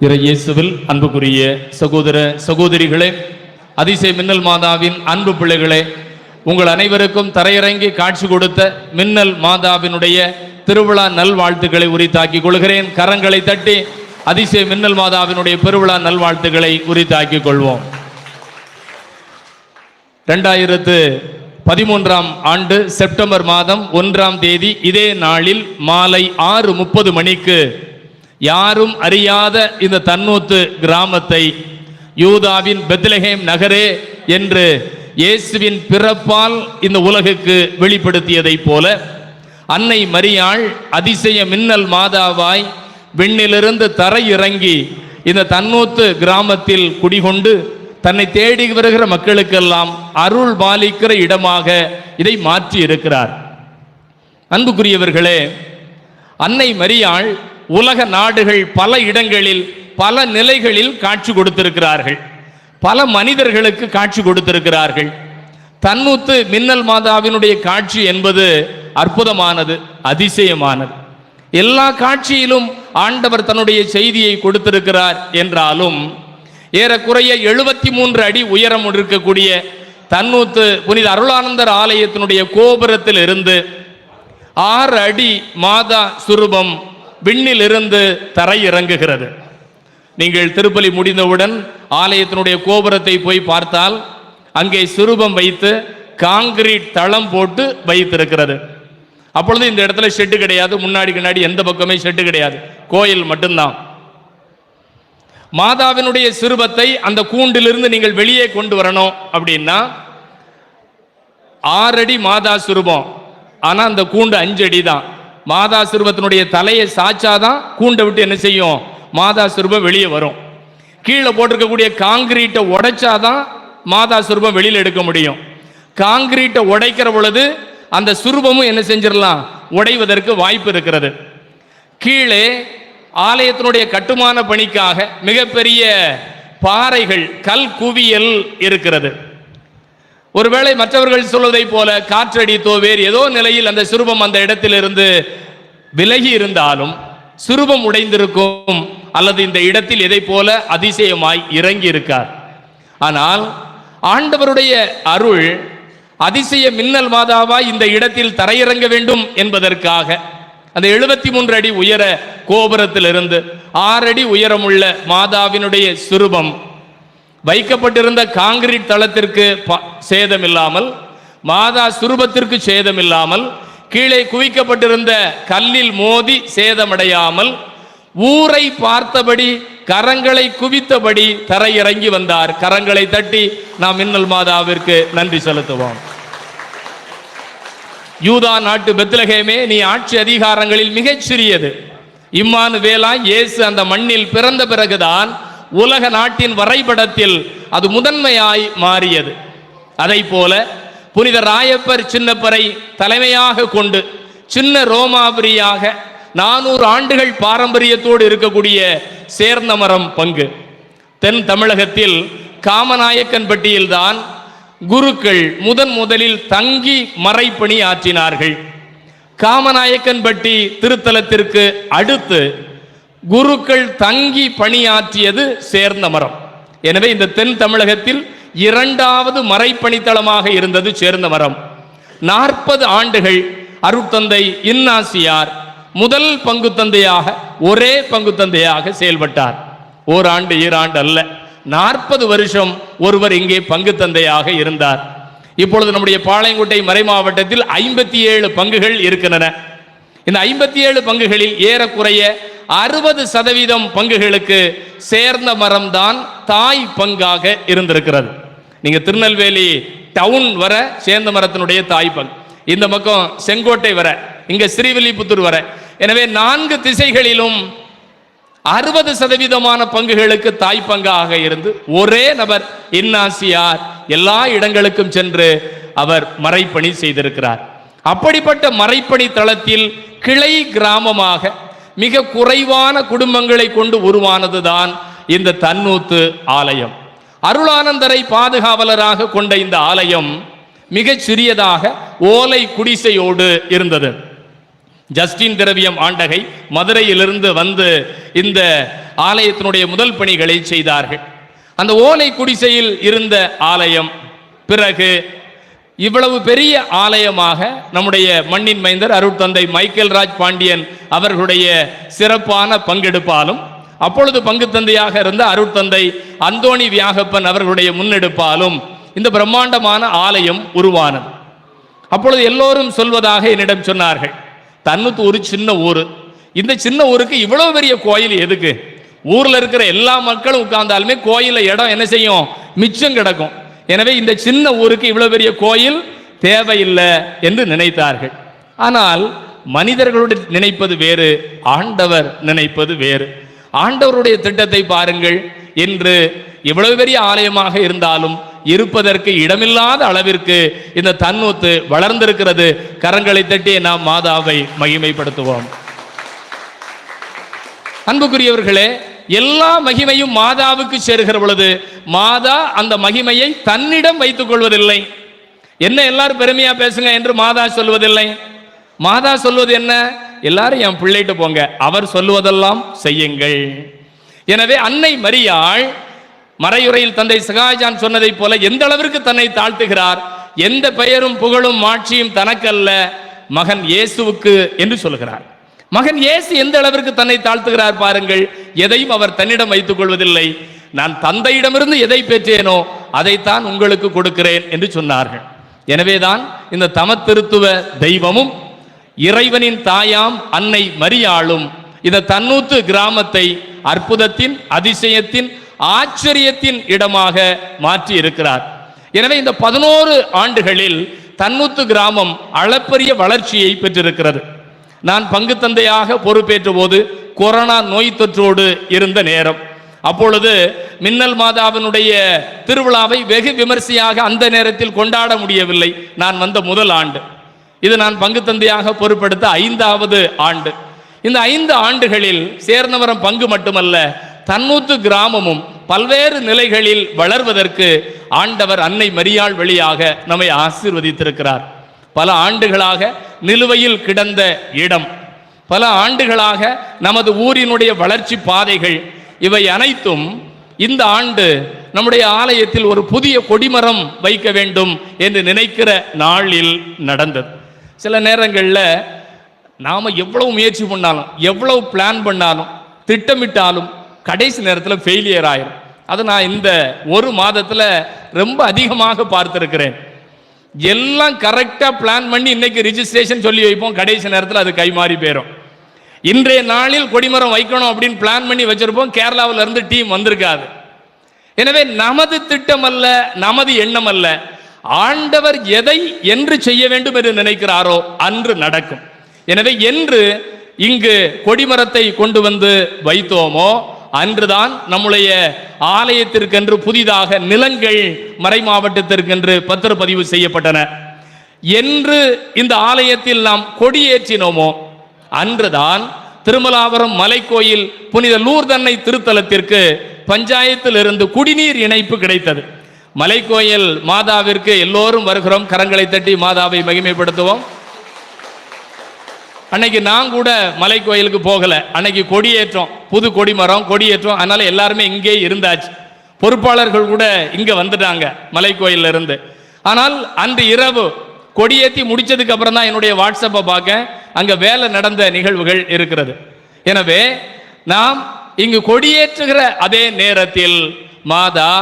இறை இயேசுவில் அன்புக்குரிய சகோதர சகோதரிகளே அதிசய மின்னல் மாதாவின் அன்பு பிள்ளைகளே உங்கள் அனைவருக்கும் தரையிறங்கி காட்சி கொடுத்த மின்னல் மாதாவினுடைய திருவிழா நல்வாழ்த்துக்களை உரித்தாக்கிக் கொள்கிறேன். கரங்களை தட்டி அதிசய மின்னல் மாதாவினுடைய பெருவிழா நல்வாழ்த்துக்களை உரித்தாக்கிக் கொள்வோம். ரெண்டாயிரத்து பதிமூன்றாம் ஆண்டு செப்டம்பர் மாதம் ஒன்றாம் தேதி இதே நாளில் மாலை ஆறு முப்பது மணிக்கு யாரும் அறியாத இந்த தன்னூத்து கிராமத்தை யூதாவின் பெத்லஹேம் நகரே என்று இயேசுவின் பிறப்பால் இந்த உலகுக்கு வெளிப்படுத்தியதைப் போல அன்னை மரியாள் அதிசய மின்னல் மாதாவாய் விண்ணிலிருந்து தரையிறங்கி இந்த தன்னூத்து கிராமத்தில் குடிகொண்டு தன்னை தேடி வருகிற மக்களுக்கெல்லாம் அருள் பாலிக்கிற இடமாக இதை மாற்றி இருக்கிறார் அன்புக்குரியவர்களே அன்னை மரியாள் உலக நாடுகள் பல இடங்களில் பல நிலைகளில் காட்சி கொடுத்திருக்கிறார்கள். பல மனிதர்களுக்கு காட்சி கொடுத்திருக்கிறார்கள். தன்னூத்து மின்னல் மாதாவினுடைய காட்சி என்பது அற்புதமானது அதிசயமானது. எல்லா காட்சியிலும் ஆண்டவர் தன்னுடைய செய்தியை கொடுத்திருக்கிறார் என்றாலும் ஏறக்குறைய எழுபத்தி மூன்று அடி உயரம் இருக்கக்கூடிய தன்னூத்து புனித அருளானந்தர் ஆலயத்தினுடைய கோபுரத்தில் இருந்து ஆறு அடி மாதா சுரூபம் விண்ணிலிருந்து தரை இறங்குகிறது. நீங்கள் திருப்பலி முடிந்தவுடன் ஆலயத்தினுடைய கோபுரத்தை போய் பார்த்தால் அங்கே சுரூபம் வைத்து காங்கிரீட் தளம் போட்டு வைத்திருக்கிறது. அப்பொழுது இந்த இடத்துல ஷெட்டு கிடையாது. முன்னாடி பின்னாடி எந்த பக்கமே ஷெட்டு கிடையாது. கோயில் மட்டும்தான். மாதாவினுடைய சிறுபத்தை அந்த கூண்டிலிருந்து நீங்கள் வெளியே கொண்டு வரணும் அப்படின்னா ஆறடி மாதா சிறுபம். ஆனால் அந்த கூண்டு அஞ்சடி தான் மாதா சிறுவத்தினுடைய தலையை சாச்சாதான் கூண்டை விட்டு என்ன செய்யும்? மாதா சிறுபம் வெளியே வரும். கீழே போட்டிருக்கக்கூடிய காங்கிரீட்டை உடைச்சாதான் மாதா சுரூபம் வெளியில் எடுக்க முடியும். காங்கிரீட்டை உடைக்கிற பொழுது அந்த சுரூபமும் என்ன செஞ்சிடலாம்? உடைவதற்கு வாய்ப்பு இருக்கிறது. கீழே ஆலயத்தினுடைய கட்டுமான பணிக்காக மிகப்பெரிய பாறைகள் கல் குவியல் இருக்கிறது. ஒருவேளை மற்றவர்கள் சொல்வதைப் போல காற்றடித்தோ வேறு ஏதோ நிலையில் அந்த சுரூபம் அந்த இடத்திலிருந்து விலகி இருந்தாலும் சுரூபம் உடைந்திருக்கும் அல்லது இந்த இடத்தில் எதை போல அதிசயமாய் இறங்கி இருக்கார் ஆனால் ஆண்டவருடைய அருள் அதிசய மின்னல் மாதாவாய் இந்த இடத்தில் தரையிறங்க வேண்டும் என்பதற்காக அந்த எழுபத்தி மூன்று அடி உயர கோபுரத்திலிருந்து ஆறடி உயரமுள்ள மாதாவினுடைய சுரூபம் வைக்கப்பட்டிருந்த காங்கிரீட் தளத்திற்கு சேதம் சேதமில்லாமல் மாதா சுரூபத்திற்கு சேதமில்லாமல் கீழே குவிக்கப்பட்டிருந்த கல்லில் மோதி சேதமடையாமல் ஊரை பார்த்தபடி கரங்களை குவித்தபடி தரையிறங்கி வந்தார். கரங்களை தட்டி நாம் மின்னல் மாதாவிற்கு நன்றி செலுத்துவோம். யூதா நாட்டு பெத்லகேமே நீ ஆட்சி அதிகாரங்களில் மிகச் சிறியது இம்மானு வேலா இயேசு அந்த மண்ணில் பிறந்த பிறகுதான் உலக நாட்டின் வரைபடத்தில் அது முதன்மையாய் மாறியது. அதை போல புனித ராயப்பர் சின்னப்பரை தலைமையாக கொண்டு சின்ன ரோமாபுரியாக நானூறு ஆண்டுகள் பாரம்பரியத்தோடு இருக்கக்கூடிய சேர்ந்த மரம் பங்கு. தென் தமிழகத்தில் காமநாயக்கன்பட்டியில்தான் குருக்கள் முதன் முதலில் தங்கி மறைப்பணி ஆற்றினார்கள். காமநாயக்கன்பட்டி திருத்தலத்திற்கு அடுத்து குருக்கள் தங்கி பணியாற்றியது சேர்ந்த மரம். எனவே இந்த தென் தமிழகத்தில் இரண்டாவது மறைப்பணித்தளமாக இருந்தது சேர்ந்த மரம். நாற்பது ஆண்டுகள் அருட்தந்தை இன்னாசியார் முதல் பங்கு தந்தையாக ஒரே பங்கு தந்தையாக செயல்பட்டார். ஓராண்டு ஈராண்டு அல்ல நாற்பது வருஷம் ஒருவர் இங்கே பங்கு தந்தையாக இருந்தார். இப்பொழுது நம்முடைய பாளையங்கோட்டை மறை மாவட்டத்தில் ஐம்பத்தி ஏழு பங்குகள் இருக்கின்றன. இந்த ஐம்பத்தி ஏழு பங்குகளில் ஏறக்குறைய அறுபது சதவீதம் பங்குகளுக்கு சேர்ந்த மரம் தான் தாய் பங்காக இருந்திருக்கிறது. நீங்க திருநெல்வேலி டவுன் வர சேர்ந்த மரத்தினுடைய தாய் பங்கு. இந்த பக்கம் செங்கோட்டை வர இங்க ஸ்ரீவில்லிபுத்தூர் வர. எனவே நான்கு திசைகளிலும் அறுபது சதவீதமான பங்குகளுக்கு தாய் பங்காக இருந்து ஒரே நபர் இன்னாசியார் எல்லா இடங்களுக்கும் சென்று அவர் மறைப்பணி செய்திருக்கிறார். அப்படிப்பட்ட மறைப்பணி தளத்தில் கிளை கிராமமாக மிக குறைவான குடும்பங்களை கொண்டு உருவானதுதான் இந்த தன்னூத்து ஆலயம். அருளானந்தரை பாதுகாவலராக கொண்ட இந்த ஆலயம் மிகச் சிறியதாக ஓலை குடிசையோடு இருந்தது. ஜஸ்டின் திரவியம் ஆண்டகை மதுரையிலிருந்து வந்து இந்த ஆலயத்தினுடைய முதல் பணிகளை செய்தார்கள். அந்த ஓலை குடிசையில் இருந்த ஆலயம் பிறகு இவ்வளவு பெரிய ஆலயமாக நம்முடைய மண்ணின் மைந்தர் அருட்தந்தை மைக்கேல் ராஜ் பாண்டியன் அவர்களுடைய சிறப்பான பங்கெடுப்பாலும் அப்பொழுது பங்கு தந்தையாக இருந்த அருட்தந்தை அந்தோணி வியாகப்பன் அவர்களுடைய முன்னெடுப்பாலும் இந்த பிரம்மாண்டமான ஆலயம் உருவானது. அப்பொழுது எல்லோரும் சொல்வதாக என்னிடம் சொன்னார்கள் தன்னுத்து ஒரு சின்ன ஊர். இந்த சின்ன ஊருக்கு இவ்வளவு பெரிய கோயில் எதுக்கு? ஊரில் இருக்கிற எல்லா மக்களும் உட்கார்ந்தாலுமே கோயிலில் இடம் என்ன செய்யும்? மிச்சம் கிடக்கும். எனவே இந்த சின்ன ஊருக்கு இவ்வளவு பெரிய கோயில் தேவையில்லை என்று நினைத்தார்கள். ஆனால் மனிதர்களுடைய நினைப்பது வேறு ஆண்டவர் நினைப்பது வேறு. ஆண்டவருடைய திட்டத்தை பாருங்கள் என்று இவ்வளவு பெரிய ஆலயமாக இருந்தாலும் இருப்பதற்கு இடமில்லாத அளவிற்கு இந்த தன்னூத்து வளர்ந்திருக்கிறது. கரங்களை தட்டி நாம் மாதாவை மகிமைப்படுத்துவோம். அன்புக்குரியவர்களே எல்லா மகிமையும் மாதாவுக்கு சேருகிற பொழுது மாதா அந்த மகிமையை தன்னிடம் வைத்துக் கொள்வதில்லை. என்ன எல்லாரும் பெருமையா பேசுங்க என்று மாதா சொல்வதில்லை. மாதா சொல்வது என்ன? எல்லாரும் என் பிள்ளைகிட்ட போங்க அவர் சொல்லுவதெல்லாம் செய்யுங்கள். எனவே அன்னை மரியாள் மறையுறையில் தந்தை சகாஜான் சொன்னதைப் போல எந்த அளவிற்கு தன்னை தாழ்த்துகிறார்? எந்த பெயரும் புகழும் மாட்சியும் தனக்கல்ல மகன் இயேசுவுக்கு என்று சொல்கிறார். மகன் இயேசு எந்த அளவிற்கு தன்னை தாழ்த்துகிறார் பாருங்கள். எதையும் அவர் தன்னிடம் வைத்துக் கொள்வதில்லை நான் தந்தையிடமிருந்து எதை பெற்றேனோ அதைத்தான் உங்களுக்கு கொடுக்கிறேன் என்று சொன்னார்கள். எனவேதான் இந்த தமத்திருத்துவ தெய்வமும் இறைவனின் தாயாம் அன்னை மரியாளும் இந்த தன்னூத்து கிராமத்தை அற்புதத்தின் அதிசயத்தின் ஆச்சரியத்தின் இடமாக மாற்றி இருக்கிறார் எனவே இந்த பதினோரு ஆண்டுகளில் தன்னூத்து கிராமம் அளப்பரிய வளர்ச்சியை பெற்றிருக்கிறது. நான் பங்கு தந்தையாக பொறுப்பேற்ற போது கொரோனா நோய் தொற்றோடு இருந்த நேரம். அப்பொழுது மின்னல் மாதாவினுடைய திருவிழாவை வெகு விமர்சையாக அந்த நேரத்தில் கொண்டாட முடியவில்லை. நான் வந்த முதல் ஆண்டு. இது நான் பங்கு தந்தையாக பொறுப்படுத்த ஐந்தாவது ஆண்டு. இந்த ஐந்து ஆண்டுகளில் சேர்ந்தவரம் பங்கு மட்டுமல்ல தன்னூத்து கிராமமும் பல்வேறு நிலைகளில் வளர்வதற்கு ஆண்டவர் அன்னை மரியாள் வழியாக நம்மை ஆசீர்வதித்திருக்கிறார். பல ஆண்டுகளாக நிலுவையில் கிடந்த இடம். பல ஆண்டுகளாக நமது ஊரினுடைய வளர்ச்சி பாதைகள். இவை அனைத்தும் இந்த ஆண்டு நம்முடைய ஆலயத்தில் ஒரு புதிய கொடிமரம் வைக்க வேண்டும் என்று நினைக்கிற நாளில் நடந்தது. சில நேரங்களில் நாம் எவ்வளவு முயற்சி பண்ணாலும் எவ்வளவு பிளான் பண்ணாலும் திட்டமிட்டாலும் கடைசி நேரத்தில் ஃபெயிலியர் ஆயிரும். அது நான் இந்த ஒரு மாதத்தில் ரொம்ப அதிகமாக பார்த்துருக்கிறேன். எல்லாம் கரெக்டாக பிளான் பண்ணி இன்னைக்கு ரிஜிஸ்ட்ரேஷன் சொல்லி வைப்போம். கடைசி நேரத்தில் அது கைமாறி போயிடும் இன்றைய நாளில் கொடிமரம் வைக்கணும் அப்படின்னு பிளான் பண்ணி வச்சிருப்போம். கேரளாவில் இருந்து டீம் வந்திருக்காது. எனவே நமது திட்டம் அல்ல நமது எண்ணம் அல்ல ஆண்டவர் எதை என்று செய்ய வேண்டும் என்று நினைக்கிறாரோ அன்று நடக்கும். எனவே என்று இங்கு கொடிமரத்தை கொண்டு வந்து வைத்தோமோ அன்றுதான் நம்முடைய ஆலயத்திற்கென்று புதிதாக நிலங்கள் மறை மாவட்டத்திற்கென்று பத்திரப்பதிவு செய்யப்பட்டன. என்று இந்த ஆலயத்தில் நாம் கொடியேற்றினோமோ? அன்றுதான் திருமலாபுரம் மலைக்கோயில் புனித லூர்தன்னை திருத்தலத்திற்கு பஞ்சாயத்தில் இருந்து குடிநீர் இணைப்பு கிடைத்தது. மலைக்கோயில் மாதாவிற்கு எல்லோரும் வருகிறோம். கரங்களை தட்டி மாதாவை மகிமைப்படுத்துவோம். அன்னைக்கு நான் கூட மலை கோயிலுக்கு போகலை. அன்னைக்கு கொடியேற்றம் புது கொடிமரம் கொடியேற்றம் அதனால எல்லாருமே இங்கே இருந்தாச்சு. பொறுப்பாளர்கள் கூட இங்கே வந்துட்டாங்க மலை கோயில்ல இருந்து ஆனால் அன்று இரவு கொடியேற்றி முடிச்சதுக்கு அப்புறம் தான் என்னுடைய வாட்ஸ்அப்பை பார்க்க அங்கே வேலை நடந்த நிகழ்வுகள் இருக்கிறது. எனவே நாம் இங்கு கொடியேற்றுகிற அதே நேரத்தில் மாதா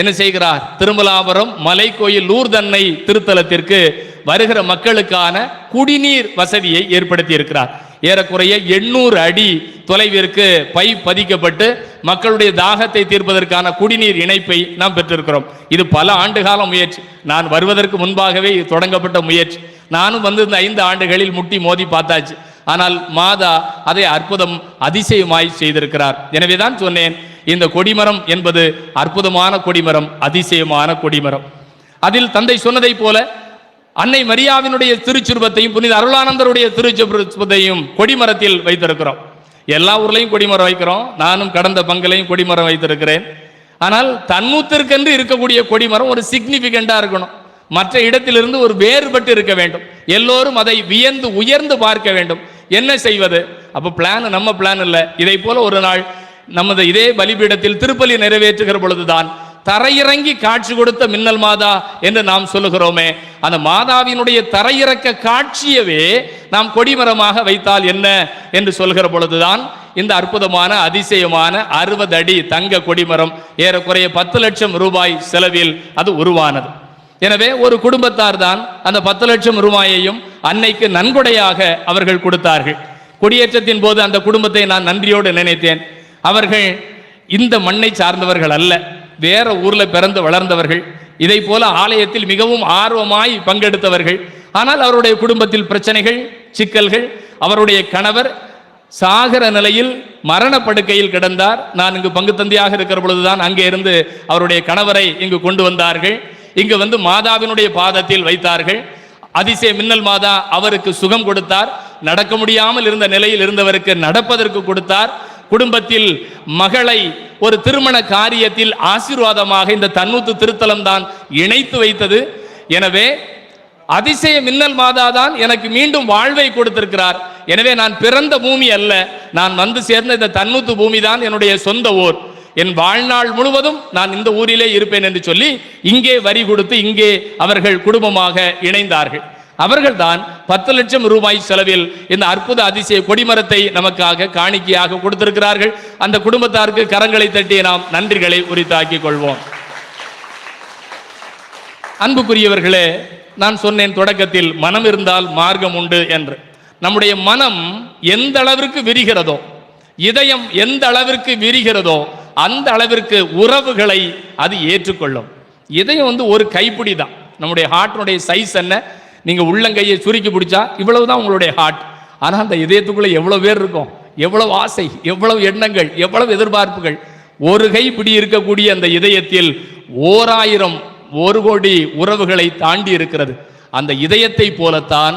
என்ன செய்கிறார்? திருமலாபுரம் மலை கோயில் லூர்தன்னை திருத்தலத்திற்கு வருகிற மக்களுக்கான குடிநீர் வசதியை ஏற்படுத்தி இருக்கிறார் ஏறக்குறைய எண்ணூறு அடி தொலைவிற்கு பை பதிக்கப்பட்டு மக்களுடைய தாகத்தை தீர்ப்பதற்கான குடிநீர் இணைப்பை நாம் பெற்றிருக்கிறோம். இது பல ஆண்டுகால முயற்சி. நான் வருவதற்கு முன்பாகவே இது தொடங்கப்பட்ட முயற்சி. நானும் வந்து இந்த ஐந்து ஆண்டுகளில் முட்டி மோதி பார்த்தாச்சு. ஆனால் மாதா அதை அற்புதம் அதிசயமாய் செய்திருக்கிறார். எனவே தான் சொன்னேன் இந்த கொடிமரம் என்பது அற்புதமான கொடிமரம் அதிசயமான கொடிமரம். அதில் தந்தை சொன்னதைப் போல அன்னை மரியாவினுடைய திருச்சுருபத்தையும் புனித அருளானந்தருடைய திருச்சுருபத்தையும் கொடிமரத்தில் வைத்திருக்கிறோம். எல்லா ஊர்லையும் கொடிமரம் வைக்கிறோம். நானும் கடந்த பங்கலையும் கொடிமரம் வைத்திருக்கிறேன். ஆனால் தன்னூத்திற்கென்று இருக்கக்கூடிய கொடிமரம் ஒரு சிக்னிபிகண்டா இருக்கணும். மற்ற இடத்திலிருந்து ஒரு வேறுபட்டு இருக்க வேண்டும். எல்லோரும் அதை வியந்து உயர்ந்து பார்க்க வேண்டும். என்ன செய்வது? அப்போ பிளான் நம்ம பிளான் இல்லை. இதை போல ஒரு நாள் நமது இதே பலிபீடத்தில் திருப்பலி நிறைவேற்றுகிற பொழுதுதான் தரையிறங்கி காட்சி கொடுத்த மின்னல் மாதா என்று நாம் சொல்லுகிறோமே. அந்த மாதாவினுடைய தரையிறக்க காட்சியவே நாம் கொடிமரமாக வைத்தால் என்ன என்று சொல்கிற பொழுதுதான் இந்த அற்புதமான அதிசயமான அறுபது அடி தங்க கொடிமரம் ஏறக்குறைய பத்து லட்சம் ரூபாய் செலவில் அது உருவானது. எனவே ஒரு குடும்பத்தார் தான் அந்த பத்து லட்சம் ரூபாயையும் அன்னைக்கு நன்கொடையாக அவர்கள் கொடுத்தார்கள். கொடியேற்றத்தின் போது அந்த குடும்பத்தை நான் நன்றியோடு நினைத்தேன். அவர்கள் இந்த மண்ணை சார்ந்தவர்கள் அல்ல. வேற ஊர்ல பிறந்து வளர்ந்தவர்கள் இதை போல ஆலயத்தில் மிகவும் ஆர்வமாய் பங்கெடுத்தவர்கள். ஆனால் அவருடைய குடும்பத்தில் பிரச்சனைகள் சிக்கல்கள் அவருடைய கணவர் சாகர நிலையில் மரணப்படுக்கையில் கிடந்தார். நான் இங்கு பங்கு தந்தையாக இருக்கிற பொழுதுதான் அங்கே இருந்து அவருடைய கணவரை இங்கு கொண்டு வந்தார்கள். இங்கு வந்து மாதாவினுடைய பாதத்தில் வைத்தார்கள். அதிசய மின்னல் மாதா அவருக்கு சுகம் கொடுத்தார். நடக்க முடியாமல் இருந்த நிலையில் இருந்தவருக்கு நடப்பதற்கு கொடுத்தார். குடும்பத்தில் மகளை ஒரு திருமண காரியத்தில் ஆசீர்வாதமாக இந்த தன்னூத்து திருத்தலம் தான் இணைத்து வைத்தது. எனவே அதிசய மின்னல் மாதா தான் எனக்கு மீண்டும் வாழ்வை கொடுத்திருக்கிறார். எனவே நான் பிறந்த பூமி அல்ல நான் வந்து சேர்ந்த இந்த தன்னூத்து பூமி தான் என்னுடைய சொந்த ஊர். என் வாழ்நாள் முழுவதும் நான் இந்த ஊரிலே இருப்பேன் என்று சொல்லி இங்கே வரி கொடுத்து இங்கே அவர்கள் குடும்பமாக இணைந்தார்கள். அவர்கள்தான் பத்து லட்சம் ரூபாய் செலவில் இந்த அற்புத அதிசய கொடிமரத்தை நமக்காக காணிக்கையாக கொடுத்திருக்கிறார்கள். அந்த குடும்பத்தாருக்கு கரங்களை தட்டி நாம் நன்றிகளை உரித்தாக்கிக் கொள்வோம். அன்புக்குரியவர்களே நான் சொன்னேன் தொடக்கத்தில் மனம் இருந்தால் மார்க்கம் உண்டு என்று. நம்முடைய மனம் எந்த அளவிற்கு விரிகிறதோ இதயம் எந்த அளவிற்கு விரிகிறதோ அந்த அளவிற்கு உறவுகளை அது ஏற்றுக்கொள்ளும். இதயம் வந்து ஒரு கைப்பிடி தான். நம்முடைய ஹார்ட்னுடைய சைஸ் என்ன? நீங்கள் உள்ளங்கையை சுருக்கி பிடிச்சா இவ்வளவு தான் உங்களுடைய ஹார்ட் ஆனால் அந்த இதயத்துக்குள்ளே எவ்வளோ பேர் இருக்கும்? எவ்வளவு ஆசை எவ்வளவு எண்ணங்கள் எவ்வளவு எதிர்பார்ப்புகள்? ஒரு கை பிடி இருக்கக்கூடிய அந்த இதயத்தில் ஓராயிரம் ஒரு கோடி உறவுகளை தாண்டி இருக்கிறது. அந்த இதயத்தை போலத்தான்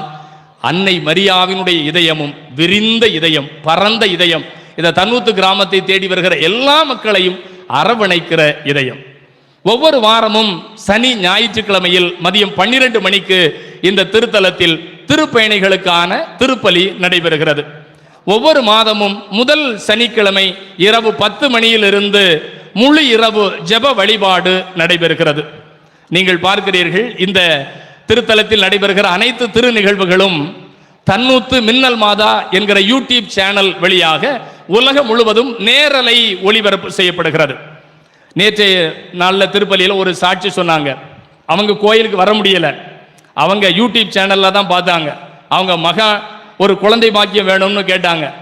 அன்னை மரியாவினுடைய இதயமும் விரிந்த இதயம் பரந்த இதயம் இந்த தன்னூத்து கிராமத்தை தேடி வருகிற எல்லா மக்களையும் அரவணைக்கிற இதயம். ஒவ்வொரு வாரமும் சனி ஞாயிற்றுக்கிழமையில் மதியம் பன்னிரண்டு மணிக்கு இந்த திருத்தலத்தில் திருப்பயணிகளுக்கான திருப்பலி நடைபெறுகிறது. ஒவ்வொரு மாதமும் முதல் சனிக்கிழமை இரவு பத்து மணியிலிருந்து முழு இரவு ஜெப வழிபாடு நடைபெறுகிறது. நீங்கள் பார்க்கிறீர்கள் இந்த திருத்தலத்தில் நடைபெறுகிற அனைத்து திரு நிகழ்வுகளும் தன்னூத்து மின்னல் மாதா என்கிற யூடியூப் சேனல் வழியாக உலகம் முழுவதும் நேரலை ஒளிபரப்பு செய்யப்படுகிறது. நேற்றைய நாளில் திருப்பலியில் ஒரு சாட்சி சொன்னாங்க. அவங்க கோயிலுக்கு வர முடியலை. அவங்க யூடியூப் சேனலில் தான் பார்த்தாங்க. அவங்க மகா ஒரு குழந்தை பாக்கியம் வேணும்னு கேட்டாங்க.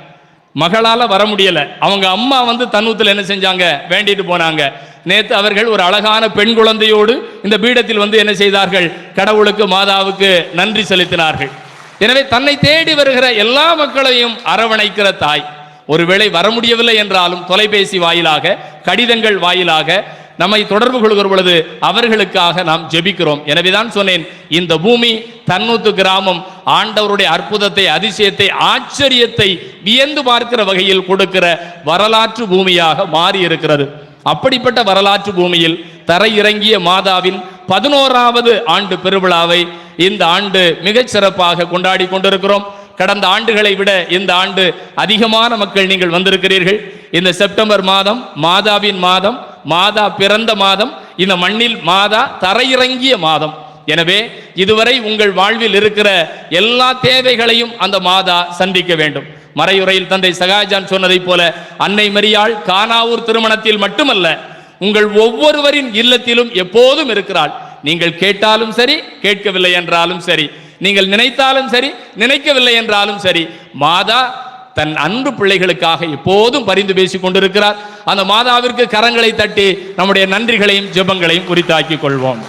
மகளால் வர முடியலை. அவங்க அம்மா வந்து தன்னூத்தில் என்ன செஞ்சாங்க? வேண்டிட்டு போனாங்க. நேற்று அவர்கள் ஒரு அழகான பெண் குழந்தையோடு இந்த பீடத்தில் வந்து என்ன செய்தார்கள்? கடவுளுக்கு மாதாவுக்கு நன்றி செலுத்தினார்கள். எனவே தன்னை தேடி வருகிற எல்லா மக்களையும் அரவணைக்கிற தாய். ஒருவேளை வர முடியவில்லை என்றாலும் தொலைபேசி வாயிலாக கடிதங்கள் வாயிலாக நம்மை தொடர்பு கொள்கிற பொழுது அவர்களுக்காக நாம் ஜெபிக்கிறோம். எனவேதான் சொன்னேன் இந்த பூமி தன்னூத்து கிராமம் ஆண்டவருடைய அற்புதத்தை அதிசயத்தை ஆச்சரியத்தை வியந்து பார்க்கிற வகையில் கொடுக்கிற வரலாற்று பூமியாக மாறி இருக்கிறது அப்படிப்பட்ட வரலாற்று பூமியில் தரையிறங்கிய மாதாவின் பதினோராவது ஆண்டு பெருவிழாவை இந்த ஆண்டு மிகச் சிறப்பாக கொண்டாடி கொண்டிருக்கிறோம். கடந்த ஆண்டுகளை விட இந்த ஆண்டு அதிகமான மக்கள் நீங்கள் வந்திருக்கிறீர்கள். இந்த செப்டம்பர் மாதம் மாதாவின் மாதம் மாதா பிறந்த மாதம் இந்த மண்ணில் மாதா தரையிறங்கிய மாதம். எனவே இதுவரை உங்கள் வாழ்வில் இருக்கிற எல்லா தேவைகளையும் அந்த மாதா சந்திக்க வேண்டும். மறையுறையில் தந்தை சகாஜான் சொன்னதைப் போல அன்னை மரியாள் கானாவூர் திருமணத்தில் மட்டுமல்ல உங்கள் ஒவ்வொருவரின் இல்லத்திலும் எப்போதும் இருக்கிறாள். நீங்கள் கேட்டாலும் சரி கேட்கவில்லை என்றாலும் சரி நீங்கள் நினைத்தாலும் சரி நினைக்கவில்லை என்றாலும் சரி மாதா தன் அன்பு பிள்ளைகளுக்காக எப்போதும் பரிந்து பேசிக் கொண்டிருக்கிறார். அந்த மாதாவிற்கு கரங்களை தட்டி நம்முடைய நன்றிகளையும் ஜெபங்களையும் உரித்தாக்கிக் கொள்வோம்.